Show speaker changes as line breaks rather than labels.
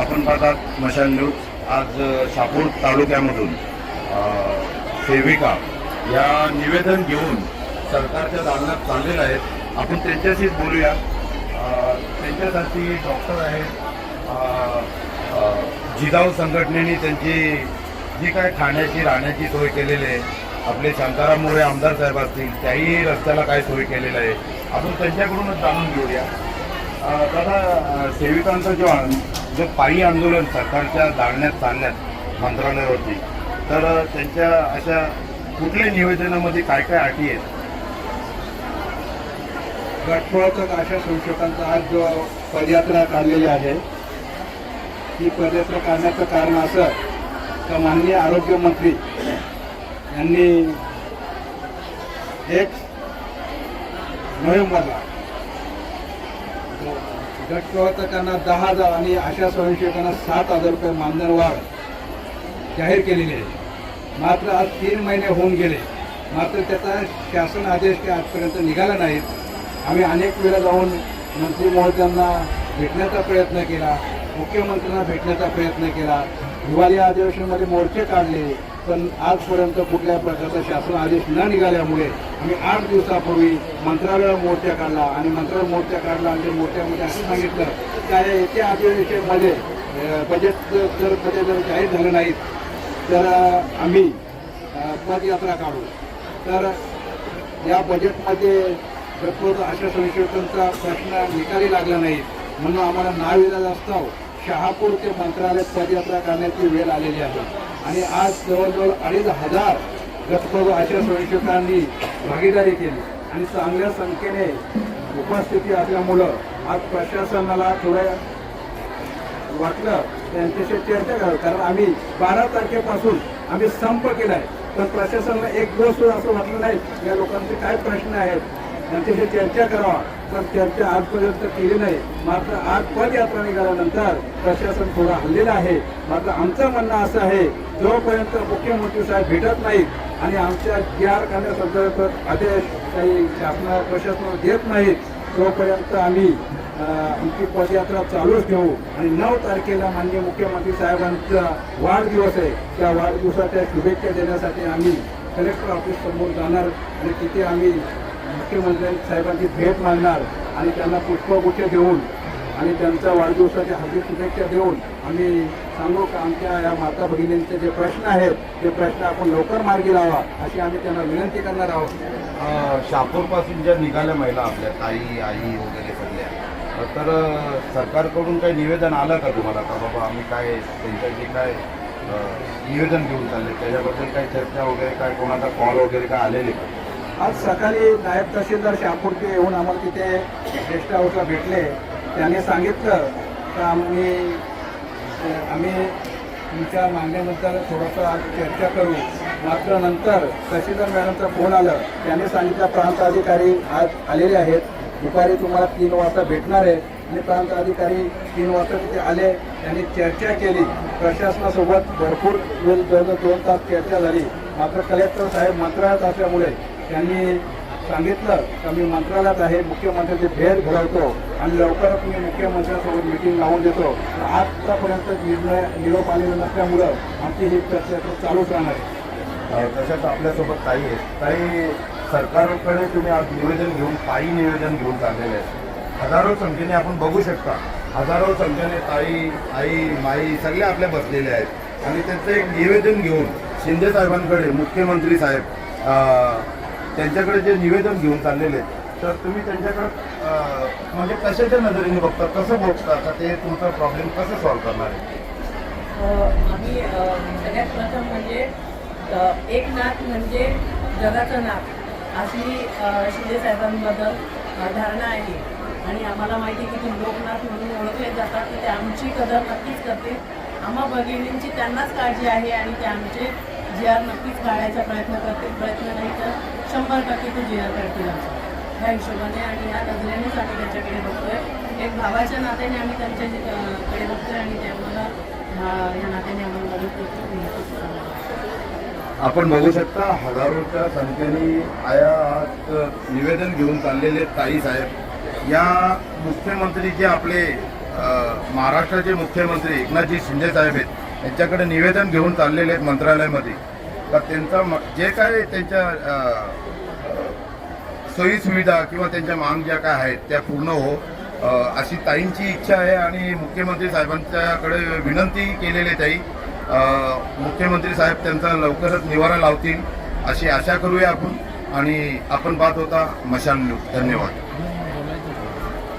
आपण पाहतात मशाल न्यूज आज शापूर तालुक्यामधून सेविका या निवेदन घेऊन सरकारच्या दालनात चाललेल्या आहेत. आपण त्यांच्याशीच बोलूया. त्यांच्यासाठी डॉक्टर आहेत. जिजाऊ संघटनेने त्यांची जी काय खाण्याची राहण्याची सोय केलेली आहे. आपले शांताराम मोरे आमदार साहेब असतील त्याही रस्त्याला काय सोय केलेलं आहे. आपण त्यांच्याकडूनच जाणून घेऊया. दादा सेविकांचं जो जे पायी आंदोलन सरकारच्या जाळण्यात चालण्यात मंत्रालयावरती तर त्यांच्या अशा कुठल्या निवेदनामध्ये काय काय अटी आहेत?
गटफळाचा अशा संशोधकांचा आज जो पदयात्रा काढलेली आहे ही पदयात्रा काढण्याचं कारण असं का माननीय आरोग्यमंत्री यांनी एक नोव्हेंबरला गटप्रवर्तकांना दहा हजार आणि अशा स्वयंसेवकांना सात हजार रुपये मानधन वाढ जाहीर केलेली आहे. मात्र आज तीन महिने होऊन गेले. मात्र त्याचा शासन आदेश काही आजपर्यंत निघाला नाहीत आम्ही अनेक वेळा जाऊन मंत्री महोदयांना भेटण्याचा प्रयत्न केला मुख्यमंत्र्यांना भेटण्याचा प्रयत्न केला. हिवाळी अधिवेशनामध्ये मोर्चे काढले पण आजपर्यंत कुठल्या प्रकारचा शासन आदेश न निघाल्यामुळे आम्ही आठ दिवसापूर्वी मंत्रालयावर मोर्चा काढला. आणि मंत्रालय मोर्चा काढला आणि मोर्चामध्ये असं सांगितलं की त्या येत्या अधिवेशनामध्ये बजेट जर कधी जर जाहीर झालं नाहीत तर आम्ही पदयात्रा काढू. तर या बजेटमध्ये घटप्रत अशा संशोधकांचा प्रश्न निकाली लागला नाही म्हणून आम्हाला नाविलाज असताव शहापूर ते मंत्रालय पदयात्रा करण्याची वेळ आलेली आहे. आणि आज जवळजवळ अडीच हजार गतप्रभू अशा स्वयंसेवकांनी भागीदारी केली. आणि चांगल्या संख्येने उपस्थिती असल्यामुळं आज प्रशासनाला थोडं वाटलं त्यांच्याशी चर्चा करावी. कारण आम्ही बारा तारखेपासून आम्ही संप केलाय. तर प्रशासनाला एक दिवस असं वाटलं नाही. या लोकांचे काय प्रश्न आहेत? त्यांच्याशी चर्चा करावा. तर चर्चा आजपर्यंत केली नाही. मात्र आज पदयात्रा निघाल्यानंतर प्रशासन थोडं हल्लेलं आहे. मात्र आमचं म्हणणं असं आहे जोपर्यंत मुख्यमंत्री साहेब भेटत नाहीत आणि आमच्या जी करण्यासंदर्भात आदेश काही शासना प्रशासन देत नाहीत तोपर्यंत आम्ही आमची पदयात्रा चालूच ठेवू. आणि नऊ तारखेला माननीय मुख्यमंत्री साहेबांचा वाढदिवस आहे. त्या वाढदिवसाच्या शुभेच्छा देण्यासाठी आम्ही कलेक्टर ऑफिस समोर जाणार आणि तिथे आम्ही मुख्यमंत्री साहेबांची भेट मागणार आणि त्यांना पुष्पगुच्छ देऊन आणि त्यांच्या वाढदिवसाच्या हार्दिक शुभेच्छा देऊन आम्ही सांगू का आमच्या या माता भगिनींचे जे प्रश्न आहेत ते प्रश्न आपण लवकर मार्गी लावा अशी आम्ही त्यांना विनंती करणार आहोत.
शापूरपासून ज्या निघाल्या महिला आपल्या ताई आई वगैरे सगळ्या तर सरकारकडून काही निवेदन आलं का तुम्हाला? का बाबा आम्ही काय त्यांच्याशी काय निवेदन घेऊन चालले? त्याच्याबद्दल काही चर्चा वगैरे काय कोणाचा कॉल वगैरे काय आलेले का?
आज सकाळी नायब तहसीलदार शहापूरचे येऊन आम्हाला तिथे गेस्ट हाऊसला भेटले. त्यांनी सांगितलं तर आम्ही आम्ही तुमच्या मागण्याबद्दल थोडंसं आज चर्चा करू. मात्र नंतर तहसीलदार मॅडमचा फोन आलं. त्यांनी सांगितलं प्रांत अधिकारी आज आलेले आहेत. दुपारी तुम्हाला तीन वाजता भेटणार आहे. आणि प्रांत अधिकारी तीन वाजता तिथे आले. त्यांनी चर्चा केली. प्रशासनासोबत भरपूर वेळ दोन तास चर्चा झाली. मात्र कलेक्टर साहेब मंत्रालयात असल्यामुळे त्यांनी सांगितलं का मी मंत्रालयात आहे मुख्यमंत्र्यांची भेट घडवतो आणि लवकरच मी मुख्यमंत्र्यांसोबत मिटिंग लावून देतो. आजपर्यंत निर्णय निरोप आलेला नसल्यामुळं आमची ही चर्चा चालूच राहणार आहे.
अ, तशाच आपल्यासोबत ताई आहेत. ताई सरकारकडे तुम्ही आज निवेदन घेऊन पायी निवेदन घेऊन चाललेले आहेत. हजारो संख्येने आपण बघू शकता. हजारो संख्येने ताई आई माई सगळे आपल्या बसलेले आहेत. आणि त्यांचं एक निवेदन घेऊन शिंदे साहेबांकडे मुख्यमंत्री साहेब त्यांच्याकडे जे निवेदन घेऊन चाललेले आहेत तर तुम्ही त्यांच्याकडे म्हणजे कशाच्या नजरेने बघता कसं बघता? का ते तुमचा प्रॉब्लेम कसं सॉल्व्ह करणार आहे?
आम्ही सगळ्यात प्रथम म्हणजे एक नाथ म्हणजे जगाचं नाथ अशी अ, शिंदे साहेबांबद्दल धारणा आहे. आणि आम्हाला माहिती आहे की ते लोकनाथ म्हणून ओळखले जातात तर ते आमची कदर नक्कीच करते आम्हा भगिनींची त्यांनाच काळजी आहे आणि ते आमचे जी आर नक्कीच काढायचा प्रयत्न करतील प्रयत्न नाही तर शंभर टक्के ते जी आर काढतील आमचा. ह्या हिशोबाने आणि या नजरेनेच आम्ही त्यांच्याकडे बघतोय. एक भावाच्या नात्याने आम्ही त्यांच्या कडे बघतोय आणि ते आम्हाला ह्या नात्याने आम्हाला मदत करतो.
आपण बघू शकता हजारोच्या संख्येने आयात निवेदन घेऊन चाललेले ताई साहेब. या मुख्यमंत्री जे आपले महाराष्ट्राचे मुख्यमंत्री एकनाथजी शिंदे साहेब आहेत. यांच्याकडे निवेदन घेऊन चाललेले आहेत मंत्रालयामध्ये. तर त्यांचा म- जे काय त्यांच्या सोयी सोयीसुविधा किंवा त्यांच्या मांग ज्या काय आहेत त्या पूर्ण हो. अशी ताईंची इच्छा आहे आणि मुख्यमंत्री साहेबांच्याकडे विनंती केलेली आहे ताई. मुख्यमंत्री साहेब त्यांचा लवकरच निवारा लावतील अशी आशा करूया आपण. आणि आपण पाहत होता मशान न्यूज. धन्यवाद.